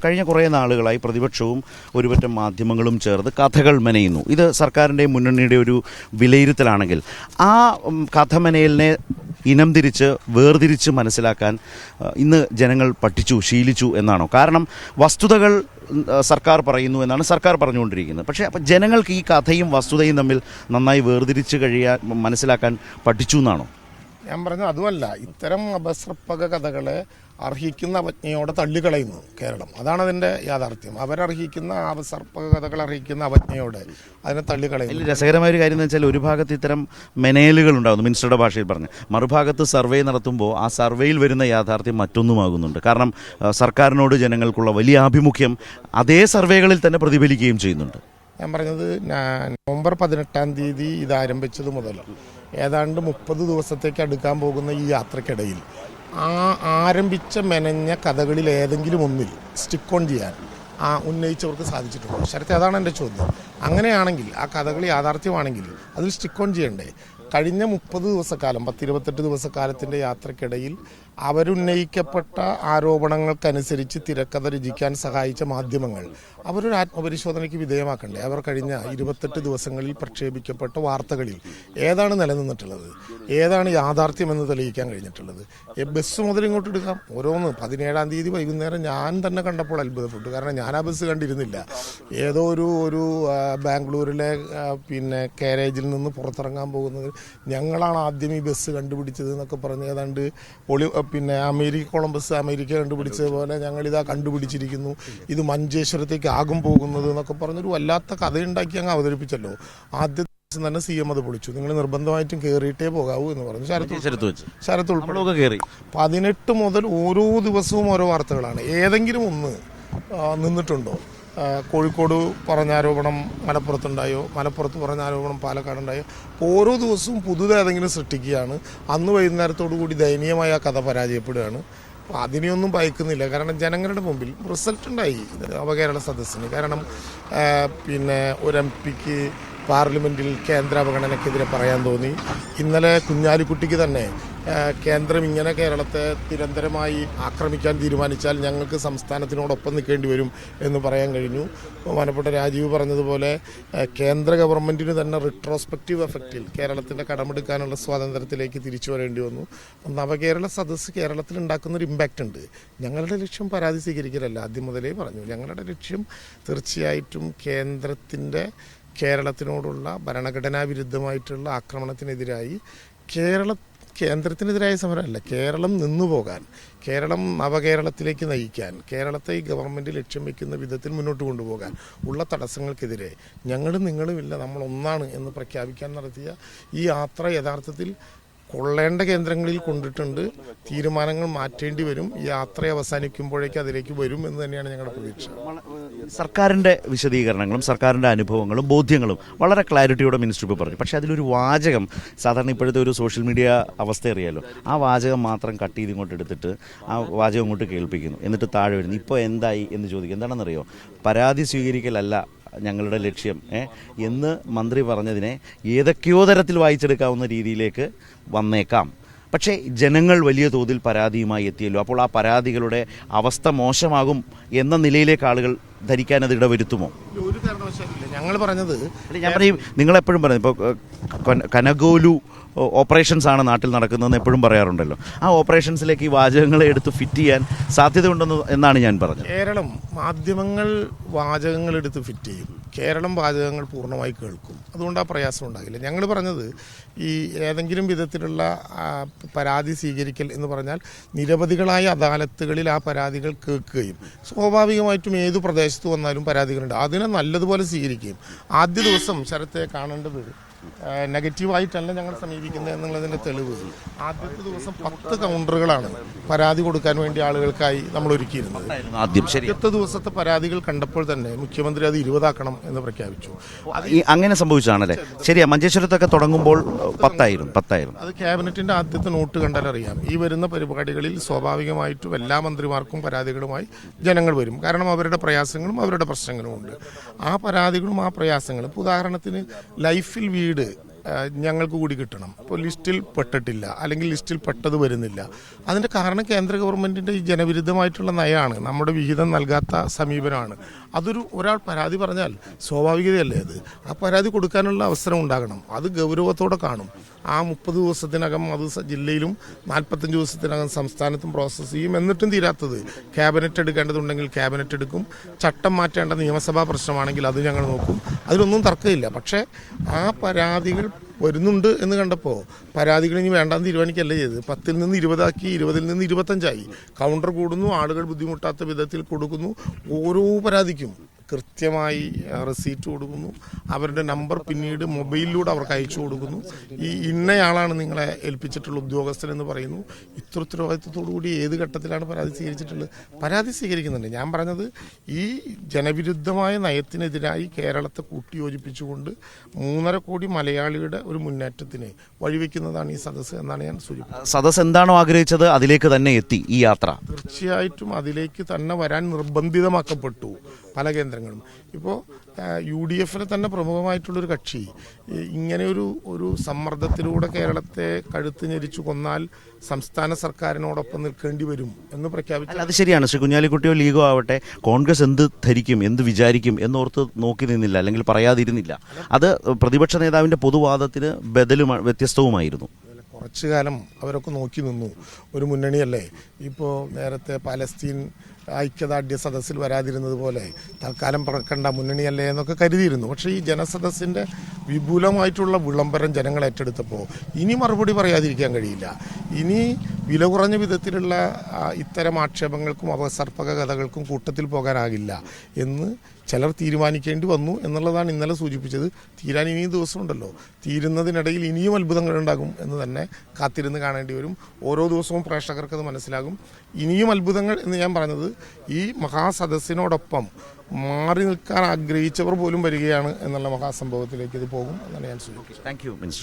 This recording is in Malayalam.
കഴിഞ്ഞ കുറേ നാളുകളായി പ്രതിപക്ഷവും ഒരുപറ്റം മാധ്യമങ്ങളും ചേർന്ന് കഥകൾ മെനയുന്നു. ഇത് സർക്കാരിന്റെ മുന്നണിയുടെ ഒരു വിലയിരുത്തലാണെങ്കിൽ ആ കഥ മെനയലിനെ ഇനം തിരിച്ച് വേർതിരിച്ച് മനസ്സിലാക്കാൻ ഇന്ന് ജനങ്ങൾ പഠിച്ചു ശീലിച്ചു എന്നാണോ? കാരണം വസ്തുതകൾ സർക്കാർ പറയുന്നു എന്നാണ് സർക്കാർ പറഞ്ഞുകൊണ്ടിരിക്കുന്നത്. പക്ഷേ അപ്പം ജനങ്ങൾക്ക് ഈ കഥയും വസ്തുതയും തമ്മിൽ നന്നായി വേർതിരിച്ച് കഴിയാൻ മനസ്സിലാക്കാൻ പഠിച്ചു എന്നാണോ? ഞാൻ പറഞ്ഞു അതുമല്ല ഇത്തരം അപസർപ്പക കഥകളെ അർഹിക്കുന്ന അവജ്ഞയോടെ തള്ളിക്കളയുന്നു കേരളം. അതാണ് അതിന്റെ യാഥാർത്ഥ്യം. അവരർഹിക്കുന്ന അപസർപ്പക കഥകൾ അർഹിക്കുന്ന അവജ്ഞയോടെ അതിനെ തള്ളിക്കളയുന്നു. രസകരമായ ഒരു കാര്യം എന്ന് വെച്ചാൽ ഒരു ഭാഗത്ത് ഇത്തരം മെനേലുകൾ ഉണ്ടാകുന്നു മിനിസ്റ്ററുടെ ഭാഷയിൽ പറഞ്ഞ്. മറുഭാഗത്ത് സർവേ നടത്തുമ്പോൾ ആ സർവേയിൽ വരുന്ന യാഥാർത്ഥ്യം മറ്റൊന്നുമാകുന്നുണ്ട്. കാരണം സർക്കാരിനോട് ജനങ്ങൾക്കുള്ള വലിയ ആഭിമുഖ്യം അതേ സർവേകളിൽ തന്നെ പ്രതിഫലിക്കുകയും ചെയ്യുന്നുണ്ട്. ഞാൻ പറഞ്ഞത് നവംബർ പതിനെട്ടാം തീയതി ഇത് ആരംഭിച്ചത് മുതൽ. ഏതാണ്ട് മുപ്പത് ദിവസത്തേക്ക് അടുക്കാൻ പോകുന്ന ഈ യാത്രക്കിടയിൽ ആ ആരംഭിച്ച മെനഞ്ഞ കഥകളിൽ ഏതെങ്കിലും ഒന്നിൽ സ്റ്റിക്ക് ഓൺ ചെയ്യാൻ ആ ഉന്നയിച്ചവർക്ക് സാധിച്ചിട്ടുണ്ട്? ശരത്തെ അതാണ് എന്റെ ചോദ്യം. അങ്ങനെയാണെങ്കിൽ ആ കഥകളി യാഥാർത്ഥ്യമാണെങ്കിൽ അതിൽ സ്റ്റിക്ക് ഓൺ ചെയ്യണ്ടേ? കഴിഞ്ഞ മുപ്പത് ദിവസക്കാലം പത്തിരുപത്തെട്ട് ദിവസക്കാലത്തിന്റെ യാത്രക്കിടയിൽ അവരുന്നയിക്കപ്പെട്ട ആരോപണങ്ങൾക്കനുസരിച്ച് തിരക്കഥ രചിക്കാൻ സഹായിച്ച മാധ്യമങ്ങൾ. അവരൊരു ആത്മപരിശോധനയ്ക്ക് വിധേയമാക്കണ്ടേ? അവർ കഴിഞ്ഞ ഇരുപത്തെട്ട് ദിവസങ്ങളിൽ പ്രക്ഷേപിക്കപ്പെട്ട വാർത്തകളിൽ ഏതാണ് നിലനിന്നിട്ടുള്ളത്? ഏതാണ് യാഥാർത്ഥ്യമെന്ന് തെളിയിക്കാൻ കഴിഞ്ഞിട്ടുള്ളത്? ബസ് മുതൽ ഇങ്ങോട്ട് എടുക്കാം. ഓരോന്ന്. പതിനേഴാം തീയതി വൈകുന്നേരം ഞാൻ തന്നെ കണ്ടപ്പോൾ അത്ഭുതപ്പെട്ടു കാരണം ഞാൻ ആ ബസ് കണ്ടിരുന്നില്ല. ഏതോ ഒരു ഒരു ബാംഗ്ലൂരിലെ പിന്നെ കാരേജിൽ നിന്ന് പുറത്തിറങ്ങാൻ പോകുന്നത് ഞങ്ങളാണ് ആദ്യം ഈ ബസ് കണ്ടുപിടിച്ചത് എന്നൊക്കെ പറഞ്ഞ് ഏതാണ്ട് ഒളി പിന്നെ അമേരിക്ക കൊളംബസ് അമേരിക്ക കണ്ടുപിടിച്ചതുപോലെ ഞങ്ങളിതാ കണ്ടുപിടിച്ചിരിക്കുന്നു. ഇത് മഞ്ചേശ്വരത്തേക്ക് ആകും പോകുന്നത് എന്നൊക്കെ പറഞ്ഞൊരു വല്ലാത്ത കഥയുണ്ടാക്കി അങ്ങ് അവതരിപ്പിച്ചല്ലോ. ആദ്യത്തെ ദിവസം തന്നെ സി എം അത് പൊളിച്ചു. നിങ്ങൾ നിർബന്ധമായിട്ടും കയറിയിട്ടേ പോകാവൂ എന്ന് പറഞ്ഞു. ശരത്ത് ശരത്ത് ഉൾപ്പെടെ. കയറി പതിനെട്ട് മുതൽ ഓരോ ദിവസവും ഓരോ വാർത്തകളാണ്. ഏതെങ്കിലും ഒന്ന് നിന്നിട്ടുണ്ടോ? കോഴിക്കോട് പറഞ്ഞ ആരോപണം മലപ്പുറത്തുണ്ടായോ? മലപ്പുറത്ത് പറഞ്ഞ ആരോപണം പാലക്കാടുണ്ടായോ? ഓരോ ദിവസവും പുതുതേതെങ്കിലും സൃഷ്ടിക്കുകയാണ്. അന്ന് വൈകുന്നേരത്തോടു കൂടി ദയനീയമായ കഥ പരാജയപ്പെടുകയാണ്. അപ്പോൾ അതിനെയൊന്നും ഭയക്കുന്നില്ല. കാരണം ജനങ്ങളുടെ മുമ്പിൽ റിസൾട്ട് ഉണ്ടായി സദസ്സിന്. കാരണം പിന്നെ ഒരു എം പിക്ക് പാർലമെന്റിൽ കേന്ദ്ര അവഗണനയ്ക്കെതിരെ പറയാൻ തോന്നി. ഇന്നലെ കുഞ്ഞാലിക്കുട്ടിക്ക് തന്നെ കേന്ദ്രം ഇങ്ങനെ കേരളത്തെ നിരന്തരമായി ആക്രമിക്കാൻ തീരുമാനിച്ചാൽ ഞങ്ങൾക്ക് സംസ്ഥാനത്തിനോടൊപ്പം നിൽക്കേണ്ടി വരും എന്ന് പറയാൻ കഴിഞ്ഞു. ബഹുമാനപ്പെട്ട രാജീവ് പറഞ്ഞതുപോലെ കേന്ദ്ര ഗവൺമെന്റിന് തന്നെ റിട്രോസ്പെക്റ്റീവ് എഫക്റ്റിൽ കേരളത്തിന്റെ കടമെടുക്കാനുള്ള സ്വാതന്ത്ര്യത്തിലേക്ക് തിരിച്ചു വരേണ്ടി വന്നു. നവകേരള സദസ്സ് കേരളത്തിൽ ഉണ്ടാക്കുന്ന ഒരു ഇമ്പാക്റ്റ് ഉണ്ട്. ഞങ്ങളുടെ ലക്ഷ്യം പരാതി സ്വീകരിക്കലല്ല. ആദ്യം മുതലേ പറഞ്ഞു. ഞങ്ങളുടെ ലക്ഷ്യം തീർച്ചയായിട്ടും കേന്ദ്രത്തിന്റെ കേരളത്തിനോടുള്ള ഭരണഘടനാ വിരുദ്ധമായിട്ടുള്ള ആക്രമണത്തിനെതിരായി കേരള കേന്ദ്രത്തിനെതിരായ സമരമല്ല കേരളം നിന്നു പോകാൻ കേരളം നവകേരളത്തിലേക്ക് നയിക്കാൻ കേരളത്തെ ഈ ഗവൺമെന്റ് ലക്ഷ്യം വെക്കുന്ന വിധത്തിൽ മുന്നോട്ട് കൊണ്ടുപോകാൻ ഉള്ള തടസ്സങ്ങൾക്കെതിരെ ഞങ്ങളും നിങ്ങളും ഇല്ല നമ്മൾ ഒന്നാണ് എന്ന് പ്രഖ്യാപിക്കാൻ നടത്തിയ ഈ യാത്ര യഥാർത്ഥത്തിൽ കൊള്ളേണ്ട കേന്ദ്രങ്ങളിൽ കൊണ്ടിട്ടുണ്ട്. തീരുമാനങ്ങൾ മാറ്റേണ്ടി വരും. യാത്ര അവസാനിക്കുമ്പോഴേക്ക് അതിലേക്ക് വരും എന്ന് തന്നെയാണ് ഞങ്ങളുടെ പ്രതീക്ഷ. സർക്കാരിന്റെ വിശദീകരണങ്ങളും സർക്കാരിന്റെ അനുഭവങ്ങളും ബോധ്യങ്ങളും വളരെ ക്ലാരിറ്റിയോടെ മിനിസ്റ്റർ ഇപ്പോൾ പറഞ്ഞു. പക്ഷേ അതിലൊരു വാചകം സാധാരണ ഇപ്പോഴത്തെ ഒരു സോഷ്യൽ മീഡിയ അവസ്ഥ അറിയാലോ ആ വാചകം മാത്രം കട്ട് ചെയ്ത് ഇങ്ങോട്ട് എടുത്തിട്ട് ആ വാചകം ഇങ്ങോട്ട് കേൾപ്പിക്കുന്നു. എന്നിട്ട് താഴെ വരുന്നു. ഇപ്പോൾ എന്തായി എന്ന് ചോദിക്കും. എന്താണെന്നറിയോ? പരാതി സ്വീകരിക്കലല്ല ഞങ്ങളുടെ ലക്ഷ്യം. എന്ന് മന്ത്രി പറഞ്ഞതിനെ ഏതൊക്കെയോ തരത്തിൽ വായിച്ചെടുക്കാവുന്ന രീതിയിലേക്ക് വന്നേക്കാം. പക്ഷേ ജനങ്ങൾ വലിയ തോതിൽ പരാതിയുമായി എത്തിയല്ലോ. അപ്പോൾ ആ പരാതികളുടെ അവസ്ഥ മോശമാകും എന്ന നിലയിലേക്ക് ആളുകൾ ധരിക്കാൻ അത് ഇടവരുത്തുമോ? ഞങ്ങൾ പറഞ്ഞത് അല്ല, ഞാൻ പറയും നിങ്ങളെപ്പോഴും പറയും ഇപ്പോൾ കൊന- കനഗോലു ഓപ്പറേഷൻസ് ആണ് നാട്ടിൽ നടക്കുന്നതെന്ന് എപ്പോഴും പറയാറുണ്ടല്ലോ. ആ ഓപ്പറേഷൻസിലേക്ക് ഈ വാചകങ്ങളെ എടുത്ത് ഫിറ്റ് ചെയ്യാൻ സാധ്യതയുണ്ടെന്ന് എന്നാണ് ഞാൻ പറഞ്ഞത്. കേരളം മാധ്യമങ്ങൾ വാചകങ്ങൾ എടുത്ത് ഫിറ്റ് ചെയ്യും. കേരളം വാചകങ്ങൾ പൂർണമായി കേൾക്കും. അതുകൊണ്ട് ആ പ്രയാസം ഉണ്ടാകില്ല. ഞങ്ങൾ പറഞ്ഞത് ഈ ഏതെങ്കിലും വിധത്തിലുള്ള പരാതി സ്വീകരിക്കൽ എന്ന് പറഞ്ഞാൽ നിരവധികളായ അദാലത്തുകളിൽ ആ പരാതികൾ കേൾക്കുകയും സ്വാഭാവികമായിട്ടും ഏത് പ്രദേശത്ത് വന്നാലും പരാതികളുണ്ട്. അതിനെ നല്ലതുപോലെ സ്വീകരിക്കുകയും ആദ്യ ദിവസം ശരത്തെ കാണേണ്ടത് നെഗറ്റീവായിട്ടല്ല ഞങ്ങൾ സമീപിക്കുന്നത് എന്നുള്ളതിന്റെ തെളിവ്. ആദ്യത്തെ ദിവസം പത്ത് കൗണ്ടറുകളാണ് പരാതി കൊടുക്കാൻ വേണ്ടി ആളുകൾക്കായി നമ്മൾ ഒരുക്കിയിരുന്നത്. ആദ്യത്തെ ദിവസത്തെ പരാതികൾ കണ്ടപ്പോൾ തന്നെ മുഖ്യമന്ത്രി അത് ഇരുപതാക്കണം എന്ന് പ്രഖ്യാപിച്ചു. അങ്ങനെ സംഭവിച്ചതാണല്ലേ? ശരിയാ മഞ്ചേശ്വരത്തൊക്കെ തുടങ്ങുമ്പോൾ പത്തായിരുന്നു പത്തായിരുന്നു അത് ക്യാബിനറ്റിന്റെ ആദ്യത്തെ നോട്ട് കണ്ടാൽ അറിയാം. ഈ വരുന്ന പരിപാടികളിൽ സ്വാഭാവികമായിട്ടും എല്ലാ മന്ത്രിമാർക്കും പരാതികളുമായി ജനങ്ങൾ വരും. കാരണം അവരുടെ പ്രയാസങ്ങളും അവരുടെ പ്രശ്നങ്ങളും ഉണ്ട്. ആ പരാതികളും ആ പ്രയാസങ്ങളും. ഉദാഹരണത്തിന് ലൈഫിൽ വീട് ആ, ഞങ്ങൾക്ക് കൂടി കിട്ടണം. അപ്പോൾ ലിസ്റ്റിൽ പെട്ടിട്ടില്ല. അല്ലെങ്കിൽ ലിസ്റ്റിൽ പെട്ടത് വരുന്നില്ല. അതിന്റെ കാരണം കേന്ദ്ര ഗവൺമെന്റിന്റെ ഈ ജനവിരുദ്ധമായിട്ടുള്ള നയമാണ്. നമ്മുടെ വിഹിതം നൽകാത്ത സമീപനമാണ്. അതൊരു ഒരാൾ പരാതി പറഞ്ഞാൽ സ്വാഭാവികതയല്ലേ അത്? ആ പരാതി കൊടുക്കാനുള്ള അവസരം ഉണ്ടാകണം. അത് ഗൗരവത്തോടെ കാണും. ആ മുപ്പത് ദിവസത്തിനകം അത് ജില്ലയിലും നാൽപ്പത്തഞ്ച് ദിവസത്തിനകം സംസ്ഥാനത്തും പ്രോസസ്സ് ചെയ്യും എന്നിട്ടും തീരാത്തത്. ക്യാബിനറ്റ് എടുക്കേണ്ടതുണ്ടെങ്കിൽ ക്യാബിനറ്റ് എടുക്കും. ചട്ടം മാറ്റേണ്ട നിയമസഭാ പ്രശ്നമാണെങ്കിൽ അത് ഞങ്ങൾ നോക്കും. അതിലൊന്നും തർക്കമില്ല. പക്ഷേ ആ പരാതികൾ വരുന്നുണ്ട് എന്ന് കണ്ടപ്പോൾ പരാതികൾ ഇനി വേണ്ടാന്ന് തീരുമാനിക്കല്ലേ ചെയ്ത്? പത്തിൽ നിന്ന് ഇരുപതാക്കി ഇരുപതിൽ നിന്ന് ഇരുപത്തഞ്ചായി. കൗണ്ടർ കൂടുന്നു ആളുകൾ ബുദ്ധിമുട്ടാത്ത വിധത്തിൽ കൊടുക്കുന്നു. ഓരോ പരാതിക്കും കൃത്യമായി റെസീറ്റ് കൊടുക്കുന്നു. അവരുടെ നമ്പർ പിന്നീട് മൊബൈലിലൂടെ അവർക്ക് അയച്ചു കൊടുക്കുന്നു. ഈ ഇന്നയാളാണ് നിങ്ങളെ ഏൽപ്പിച്ചിട്ടുള്ള ഉദ്യോഗസ്ഥൻ എന്ന് പറയുന്നു. ഇത്ര ഉത്തരവാദിത്വത്തോടു കൂടി ഏത് ഘട്ടത്തിലാണ് പരാതി സ്വീകരിച്ചിട്ടുള്ളത്? പരാതി സ്വീകരിക്കുന്നുണ്ട്. ഞാൻ പറഞ്ഞത് ഈ ജനവിരുദ്ധമായ നയത്തിനെതിരായി കേരളത്തെ കൂട്ടിയോജിപ്പിച്ചുകൊണ്ട് മൂന്നര കോടി മലയാളിയുടെ ഒരു മുന്നേറ്റത്തിന് വഴിവെക്കുന്നതാണ് ഈ സദസ്സ് എന്നാണ് ഞാൻ സൂചിപ്പിച്ചത് സദസ് എന്താണോ ആഗ്രഹിച്ചത് അതിലേക്ക് തന്നെ എത്തി ഈ യാത്ര. തീർച്ചയായിട്ടും അതിലേക്ക് തന്നെ വരാൻ നിർബന്ധിതമാക്കപ്പെട്ടു. പല കേന്ദ്രങ്ങളും. ഇപ്പോൾ യു ഡി എഫിന് തന്നെ പ്രമുഖമായിട്ടുള്ളൊരു കക്ഷി. ഇങ്ങനെയൊരു ഇങ്ങനെ ഒരു സമ്മർദ്ദത്തിലൂടെ കേരളത്തെ കഴുത്ത് ഞെരിച്ചു കൊന്നാൽ സംസ്ഥാന സർക്കാരിനോടൊപ്പം നിൽക്കേണ്ടി വരും എന്ന് പ്രഖ്യാപിച്ചു അത് ശരിയാണ്. ശ്രീ കുഞ്ഞാലിക്കുട്ടിയോ ലീഗോ ആവട്ടെ കോൺഗ്രസ് എന്ത് ധരിക്കും എന്ത് വിചാരിക്കും എന്നോർത്ത് നോക്കി നിന്നില്ല അല്ലെങ്കിൽ പറയാതിരുന്നില്ല. അത് പ്രതിപക്ഷ നേതാവിന്റെ പൊതുവാദത്തിന് ബദലും വ്യത്യസ്തവുമായിരുന്നു. കുറച്ചു കാലം അവരൊക്കെ നോക്കി നിന്നു. ഒരു മുന്നണിയല്ലേ? ഇപ്പോൾ നേരത്തെ പാലസ്തീൻ ഐക്യദാർഢ്യ സദസ്സിൽ വരാതിരുന്നത് പോലെ തൽക്കാലം പറക്കണ്ട മുന്നണിയല്ലേ എന്നൊക്കെ കരുതിയിരുന്നു. പക്ഷേ ഈ ജനസദസ്സിന്റെ വിപുലമായിട്ടുള്ള വിളംബരം ജനങ്ങൾ ഏറ്റെടുത്തപ്പോൾ ഇനി മറുപടി പറയാതിരിക്കാൻ കഴിയില്ല. ഇനി വില കുറഞ്ഞ വിധത്തിലുള്ള ഇത്തരം ആക്ഷേപങ്ങൾക്കും അപസർപ്പക കഥകൾക്കും കൂട്ടത്തിൽ പോകാനാകില്ല എന്ന് ചിലർ തീരുമാനിക്കേണ്ടി വന്നു എന്നുള്ളതാണ് ഇന്നലെ സൂചിപ്പിച്ചത്. തീരാൻ ഇനിയും ദിവസമുണ്ടല്ലോ. തീരുന്നതിനിടയിൽ ഇനിയും അത്ഭുതങ്ങൾ ഉണ്ടാകും എന്ന് തന്നെ കാത്തിരുന്ന് കാണേണ്ടി വരും. ഓരോ ദിവസവും പ്രേക്ഷകർക്ക് അത് മനസ്സിലാകും. ഇനിയും അത്ഭുതങ്ങൾ എന്ന് ഞാൻ പറഞ്ഞത് ഈ മഹാസദസ്സിനോടൊപ്പം മാറി നിൽക്കാൻ ആഗ്രഹിച്ചവർ പോലും വരികയാണ് എന്നുള്ള മഹാസംഭവത്തിലേക്ക് ഇത് പോകും എന്നാണ് ഞാൻ സൂചിപ്പിച്ചത്. താങ്ക്